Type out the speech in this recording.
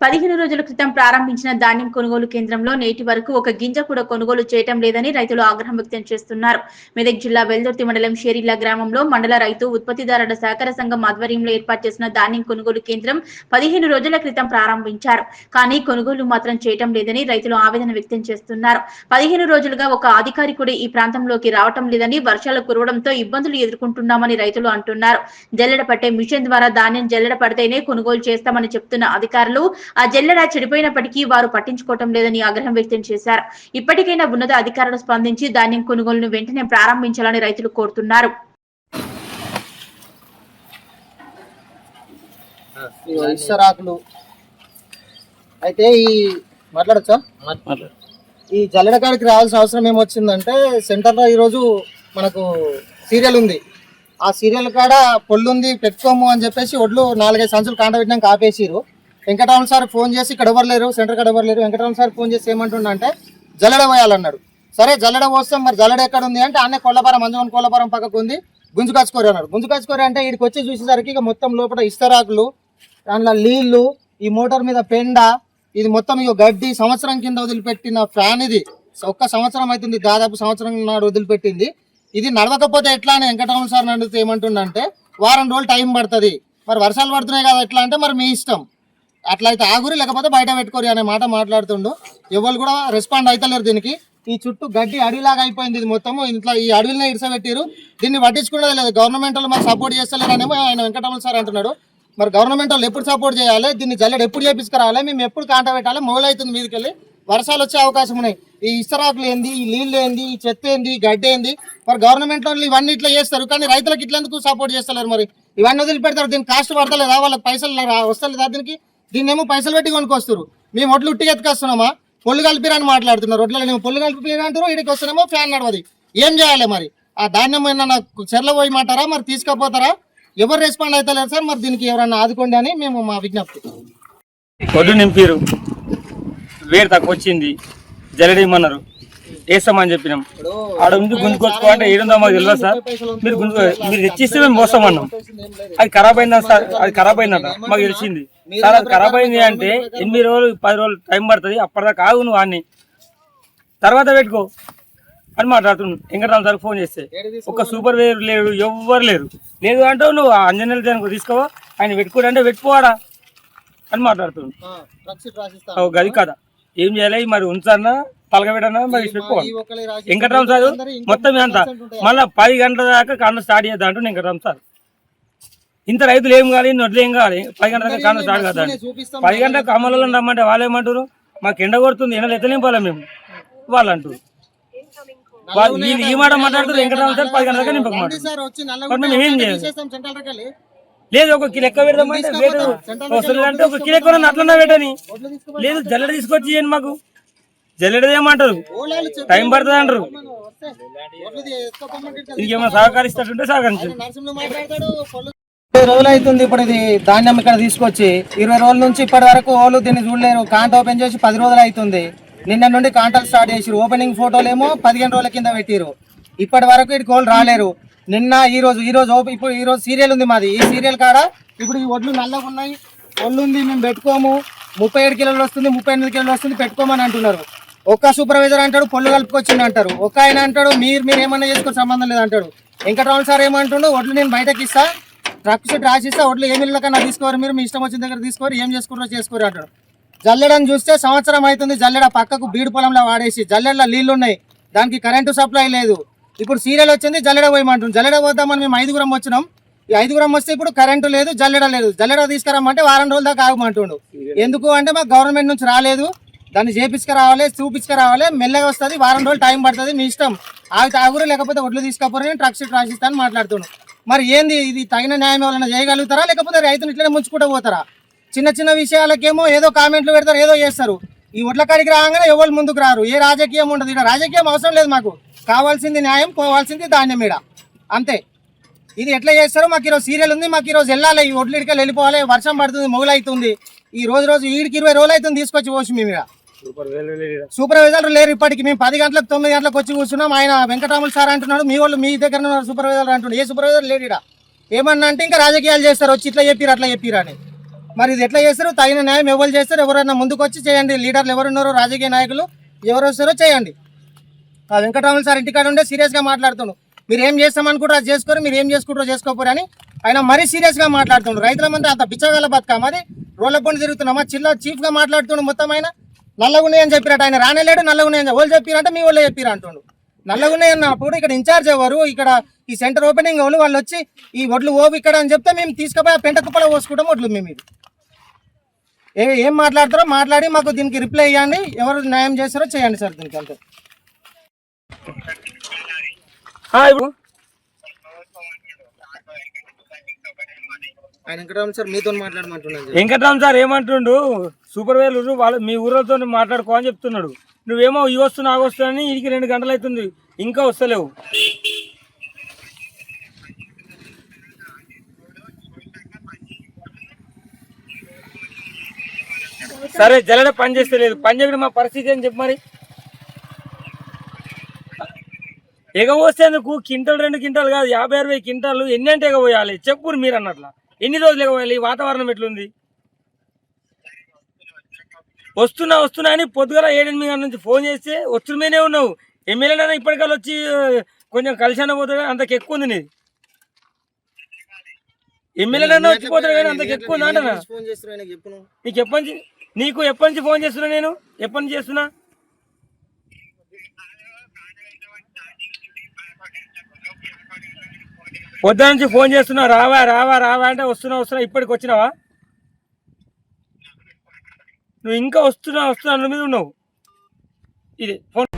పదిహేను రోజుల క్రితం ప్రారంభించిన ధాన్యం కొనుగోలు కేంద్రంలో నేటి వరకు ఒక గింజ కూడా కొనుగోలు చేయటం లేదని రైతులు ఆగ్రహం వ్యక్తం చేస్తున్నారు. మెదక్ జిల్లా వెల్దుర్తి మండలం షేరిల్లా గ్రామంలో మండల రైతు ఉత్పత్తిదారుల సహకార సంఘం ఆధ్వర్యంలో ఏర్పాటు చేసిన ధాన్యం కొనుగోలు కేంద్రం పదిహేను రోజుల క్రితం ప్రారంభించారు. కానీ కొనుగోలు మాత్రం చేయటం లేదని రైతులు ఆవేదన వ్యక్తం చేస్తున్నారు. పదిహేను రోజులుగా ఒక అధికారి కూడా ఈ ప్రాంతంలోకి రావటం లేదని వర్షాలు కురవడంతో ఇబ్బందులు ఎదుర్కొంటున్నామని రైతులు అంటున్నారు. జల్లెడ పట్టే మిషన్ ద్వారా ధాన్యం జల్లెడ పడితేనే కొనుగోలు చేస్తామని చెప్తున్న అధికారులు ఆ జల్లెడ చెడిపోయినప్పటికీ వారు పట్టించుకోవటం లేదని ఆగ్రహం వ్యక్తం చేశారు. ఇప్పటికైనా ఉన్నత అధికారులు స్పందించి ధాన్యం కొనుగోలును వెంటనే ప్రారంభించాలని రైతులు కోరుతున్నారు. అయితే ఈ మాట్లాడచ్చా? ఈ జల్లెడకాడికి రావాల్సిన అవసరం ఏమొచ్చిందంటే సెంటర్లో ఈరోజు మనకు సీరియల్ ఉంది. ఆ సీరియల్ కాడ పొల్లు ఉంది పెట్టుకోము అని చెప్పేసి ఒడ్లు నాలుగైదు సంచులు కాంట పెట్టినాక ఆపేసిరు వెంకటరామ సార్ ఫోన్ చేసి ఇక్కడ ఎవరు లేరు సెంటర్ కడ ఎవరు లేరు సార్ ఫోన్ చేసి ఏమంటుండంటే జల్లెడ పోయాలన్నాడు. సరే జల్లెడ పోస్తాం మరి జల్లెడ ఎక్కడ ఉంది అంటే అన్నీ కొల్లపురం మంజవన్ కొల్లపురం పక్కకు ఉంది గుంజు కచ్చుకోరు అన్నాడు. గుంజు కచ్చుకోరు అంటే ఇక్కడికి వచ్చి చూసేసరికి ఇక మొత్తం లోపల ఇస్తరాకులు దాంట్లో నీళ్ళు ఈ మోటార్ మీద పెండ ఇది మొత్తం ఇక గడ్డి సంవత్సరం కింద వదిలిపెట్టిన ఫ్యాన్ ఇది. ఒక్క సంవత్సరం అవుతుంది దాదాపు సంవత్సరం నాడు వదిలిపెట్టింది. ఇది నడవకపోతే ఎట్లా అని వెంకటరమణ సార్ నడితే ఏమంటుండంటే వారం రోజులు టైం పడుతుంది. మరి వర్షాలు పడుతున్నాయి కదా ఎట్లా అంటే మరి మీ ఇష్టం. అట్లా అయితే ఆగురి లేకపోతే బయట పెట్టుకోరు అనే మాట మాట్లాడుతుండు. ఎవరు కూడా రెస్పాండ్ అవుతలేరు దీనికి. ఈ చుట్టూ గడ్డి అడవిలాగా అయిపోయింది ఇది మొత్తము. ఇంట్లో ఈ అడవిలో ఇడిసబెట్టారు. దీన్ని పట్టించుకునేది లేదు. గవర్నమెంట్ వాళ్ళు మాకు సపోర్ట్ చేస్తలేరనేమో ఆయన వెంకటరమణ సార్ అంటున్నాడు. మరి గవర్నమెంట్ వాళ్ళు ఎప్పుడు సపోర్ట్ చేయాలి? దీన్ని జల్లెడ ఎప్పుడు చేపించుకురావాలి మేము ఎప్పుడు కాంట పెట్టాలి? మొదలవుతుంది మీదకి వెళ్ళి వర్షాలు వచ్చే అవకాశం ఉన్నాయి. ఈ ఇసరాకులు ఏంది? ఈ నీళ్ళు ఏంది? ఈ చెత్త ఏంది? గడ్డ గడ్డి ఏంది? మరి గవర్నమెంట్ వాళ్ళు ఇవన్నీ ఇట్లా చేస్తారు. కానీ రైతులకు ఇట్లెందుకు సపోర్ట్ చేస్తలేరు మరి? ఇవన్నీ వదిలిపెడతారు. దీనికి కాస్ట్ పడతలేదా? వాళ్ళకి పైసలు వస్తలేదా దీనికి? దీన్ని ఏమో పైసలు పెట్టి కొనుక్కొస్తారు మేము ఒడ్లు ఉట్టి ఎత్తుకొస్తున్నామా? పొల్లు కలిపిరని మాట్లాడుతున్నారు. ఒడ్లలో మేము పొల్లు కలిపి అంటారు ఇక్కడికి వస్తున్నామో ఫ్యాన్ నడవది. ఏం చేయాలి మరి? ఆ ధాన్యం ఏమన్నా చెర్ల పోయమంటారా? మరి తీసుకపోతారా? ఎవరు రెస్పాండ్ అవుతలేరు సార్? మరి దీనికి ఎవరన్నా ఆదుకోండి అని మేము మా విజ్ఞప్తి. ఒడ్డు నింపారు వేరు తక్కువ వచ్చింది. జల్లడేయమన్నారు వేస్తామని చెప్పినాం. ఆడ ఉంది గుంజుకొచ్చుకో అంటే ఏడుందో మాకు తెలియదు సార్? మీరు గుంజు మీరు తెచ్చిస్తే మేము మోస్తామన్నాం అది ఖరాబ్ అయిందా సార్? అది ఖరాబ్ అయిందట మాకు తెలిసింది. సార్ అది ఖరాబ్ అయింది అంటే ఎనిమిది రోజులు పది రోజులు టైం పడుతుంది? అప్పటిదాకా ఆగు నువ్వు వాడిని తర్వాత పెట్టుకో. అని మాట్లాడుతున్నాను వెంకటరామ్ సార్ ఫోన్ చేస్తే. ఒక సూపర్వైజర్ లేడు ఎవ్వరు లేరు. లేదు అంటే నువ్వు ఆ అంజనేయులు దానికి తీసుకోవా? ఆయన పెట్టుకోడు అంటే పెట్టుకోవాడా? అని మాట్లాడుతున్నాను గది కదా ఏం చేయాలి? మరి ఉంచన్నా? పెట్టుకోవాలి వెంకటరామ్ సార్ మొత్తం ఎంత మళ్ళీ పది గంటల దాకా కాండ స్టార్ట్ చేద్దాం అంటూ వెంకటరామ్ సార్. ఇంత రైతులు ఏం కావాలి నొడ్లు ఏం కావాలి? పది గంటల దాకా కాండ స్టార్ట్ కదా పది గంటలకు అమలు రమ్మంటే వాళ్ళు ఏమంటారు మాకు ఎండ కొడుతుంది ఎండలు ఎత్తలేం మేము. వాళ్ళు అంటారు వాళ్ళు ఈ మాట మాట్లాడుతారు వెంకటరామ్ సార్ పది గంటల దాకా నింపకమాట మేము చేయాలి? లేదు ఒక కిలో ఎక్కువ పెడదామంటే వస్తుంది అంటే ఒక కిలో ఎక్కువ అట్లన్నా పెట్టని. లేదు జల్లెడ తీసుకొచ్చి ఇవ్వండి మాకు. జల్లెడ ఏమంటారు? ఓలాలు టైం పడుతుంది అంటారు. ఇంకేమైనా సహకరిస్తుంటే సహకరించు. నరసింహులు మాట్లాడతాడు పొల్లు- ఇరవై రోజులు అవుతుంది ఇప్పుడు ఇది ధాన్యం ఇక్కడ తీసుకొచ్చి. ఇరవై రోజుల నుంచి ఇప్పటి వరకు వాళ్ళు దీన్ని చూడలేరు. కాంట ఓపెన్ చేసి పది రోజులు అవుతుంది. నిన్న నుండి కాంటాలు స్టార్ట్ చేసిరు ఓపెనింగ్ ఫోటోలు ఏమో పదిహేను రోజుల కింద పెట్టిరు ఇప్పటి వరకు ఇటు కోళ్ళు రాలేరు. నిన్న ఈ రోజు ఈ రోజు ఇప్పుడు ఈ రోజు సీరియల్ ఉంది మాది. ఈ సీరియల్ కాడ ఇప్పుడు ఈ ఒడ్లు నల్లగా ఉన్నాయి. ఒళ్ళు ఉంది మేము పెట్టుకోము. ముప్పై ఏడు కిలోలు వస్తుంది ముప్పై ఎనిమిది కిలోలు వస్తుంది పెట్టుకోమని అంటున్నారు. ఒక్క సూపర్వైజర్ అంటాడు పొల్లు కలుపుకొచ్చింది అంటారు. ఒక ఆయన అంటాడు మీరు మీరు ఏమన్నా చేసుకుని సంబంధం లేదు అంటాడు వెంకటరావు సార్ ఏమంటుండు ఒడ్లు నేను బయటకి ఇస్తా ట్రక్ షీట్ రాసిస్తా ఒడ్లు ఏమి కన్నా తీసుకోరు మీరు మీ ఇష్టం వచ్చిన దగ్గర తీసుకోరు ఏం చేసుకుంటారో చేసుకోరు అంటాడు. జల్లెడని చూస్తే సంవత్సరం అవుతుంది జల్లెడ పక్కకు బీడు పొలంలో వాడేసి జల్లెడలో నీళ్ళు ఉన్నాయి దానికి కరెంటు సప్లై లేదు. ఇప్పుడు సీరియల్ వచ్చింది జల్లెడ పోయమంటుంది జల్లెడ పోద్దామని మేము ఐదుగురం వచ్చినాం. ఈ ఐదుగురం వస్తే ఇప్పుడు కరెంటు లేదు జల్లెడ లేదు. జల్లెడ తీసుకురమ్మంటే వారం రోజుల దాకా ఆగమంటుండు. ఎందుకు అంటే మాకు గవర్నమెంట్ నుంచి రాలేదు. దాన్ని చేపించుకురావాలి చూపించుకురావాలి. మెల్లగా వస్తుంది వారం రోజులు టైం పడుతుంది మీ ఇష్టం. ఆగితే ఆగురు లేకపోతే ఒడ్లు తీసుకపోరు నేను ట్రక్ షీట్ మాట్లాడుతున్నాను మరి ఏంది ఇది తగిన న్యాయం ఎవరైనా చేయగలుగుతారా? లేకపోతే రైతులు ఇట్లనే ముంచుకుంటూ పోతారా? చిన్న చిన్న విషయాలకేమో ఏదో కామెంట్లు పెడతారు ఏదో చేస్తారు. ఈ ఒడ్ల కాడికి రాగానే ఎవరు ముందుకు రారు? ఏ రాజకీయం ఉండదు. ఇక్కడ రాజకీయం అవసరం లేదు మాకు. కావాల్సింది న్యాయం పోవాల్సింది ధాన్యం ఈడ. అంతే. ఇది ఎట్లా చేస్తారో మాకు ఈరోజు సీరియల్ ఉంది మాకు ఈరోజు వెళ్ళాలి. ఈ ఒడ్లు ఇడికలు వెళ్ళిపోవాలి. వర్షం పడుతుంది మొగులవుతుంది ఈ రోజు రోజు ఈడికి ఇరవై రోజులు అవుతుంది తీసుకొచ్చి పోసి మేము ఈడ. సూపర్వైజర్లు లేరు ఇప్పటికి. మేము పది గంటలకు తొమ్మిది గంటలకు వచ్చి కూర్చున్నాం. ఆయన వెంకటరాములు సార్ అంటున్నాడు మీ వాళ్ళు మీ దగ్గర ఉన్నారు సూపర్వైజర్లు అంటున్నాడు. ఏ సూపర్వైజర్ లేడు ఈడ. ఏమన్నా అంటే ఇంకా రాజకీయాలు చేస్తారు వచ్చి ఇట్లా చెప్పిరు అట్లా చెప్పిరు అని. మరి ఇది ఎట్లా చేస్తారు? తగిన న్యాయం ఎవరు చేస్తారు? ఎవరైనా ముందుకు వచ్చి చేయండి. లీడర్లు ఎవరున్నారో రాజకీయ నాయకులు ఎవరు వస్తారో చేయండి. ఆ వెంకటరాములు సార్ ఇంటికాడ ఉండే సీరియస్గా మాట్లాడుతుండు. మీరు ఏం చేస్తామనుకుంటారో అది చేసుకోరు మీరు ఏం చేసుకుంటారో చేసుకోపోరు అని ఆయన మరీ సీరియస్గా మాట్లాడుతుండు. రైతుల మంది అంత బిచ్చగల బతుక? మరి రోడ్ల పండు తిరుగుతున్నామా? చిల్ల చీఫ్గా మాట్లాడుతుండు మొత్తం ఆయన. నల్లగున్నాయి అని చెప్పినట్టు ఆయన. రానేలేడు నల్లగున్నాయి అని వాళ్ళు చెప్పిరంటే మీ వాళ్ళు చెప్పిరు అంటుండు. నల్లగున్నాయి అన్నప్పుడు ఇక్కడ ఇన్ఛార్జ్ ఎవరు? ఇక్కడ ఈ సెంటర్ ఓపెనింగ్ వాళ్ళు వాళ్ళు వచ్చి ఈ వడ్లు ఓవి ఇక్కడ అని చెప్తే మేము తీసుకుపోయి ఆ పెంట కుప్పలో పోసుకుంటాం వడ్లు మేము ఇది ఏ ఏం మాట్లాడతారో మాట్లాడి మాకు దీనికి రిప్లై ఇవ్వండి. ఎవరు న్యాయం చేస్తారో చేయండి సార్ దీనికి అంతే. ఇప్పుడు వెంకటరామ్ సార్ మీతో మాట్లాడమంటున్నాను సార్. ఏమంటుండు? సూపర్వైజర్ వాళ్ళు మీ ఊళ్ళతో మాట్లాడుకో అని చెప్తున్నాడు. నువ్వేమో ఈ వస్తున్నా ఆ వస్తున్నా అని ఇంటికి రెండు గంటలు అవుతుంది. ఇంకా వస్తలేవు. సరే జల్లడ పని చేస్తలేదు పని చేయడం మా పరిస్థితి అని చెప్పు మరి. ఎగవోసేందుకు కింటలు రెండు క్వింటాలు కాదు యాభై అరవై క్వింటాలు ఎన్ని అంటే ఎగపోయాలి చెప్పు మీరు అన్నట్ల. ఎన్ని రోజులు ఈ వాతావరణం ఎట్లుంది? వస్తున్నా వస్తున్నా అని పొద్దుగల ఏడెనిమిది గంటల నుంచి ఫోన్ చేస్తే వస్తున్ననే ఉన్నావు. ఎమ్మెల్యేనా ఇప్పటికల్లా వచ్చి కొంచెం కలిసి పోతుంది అంతకు ఎక్కువ ఉంది నీది. ఎమ్మెల్యేనా వచ్చిపోతాడు కానీ అంతకు ఎక్కువ ఉంది అంటనా. నీకు ఎప్పటి నుంచి నీకు ఎప్పటి నుంచి ఫోన్ చేస్తున్నా నేను? ఎప్పటి నుంచి చేస్తున్నా? పొద్దు నుంచి ఫోన్ చేస్తున్నావు రావా రావా రావా అంటే వస్తున్నా వస్తున్నా ఇప్పటికి వచ్చినావా? నువ్వు ఇంకా వస్తున్నా వస్తున్నా అన్న మీద ఉన్నావు. ఇది ఫోన్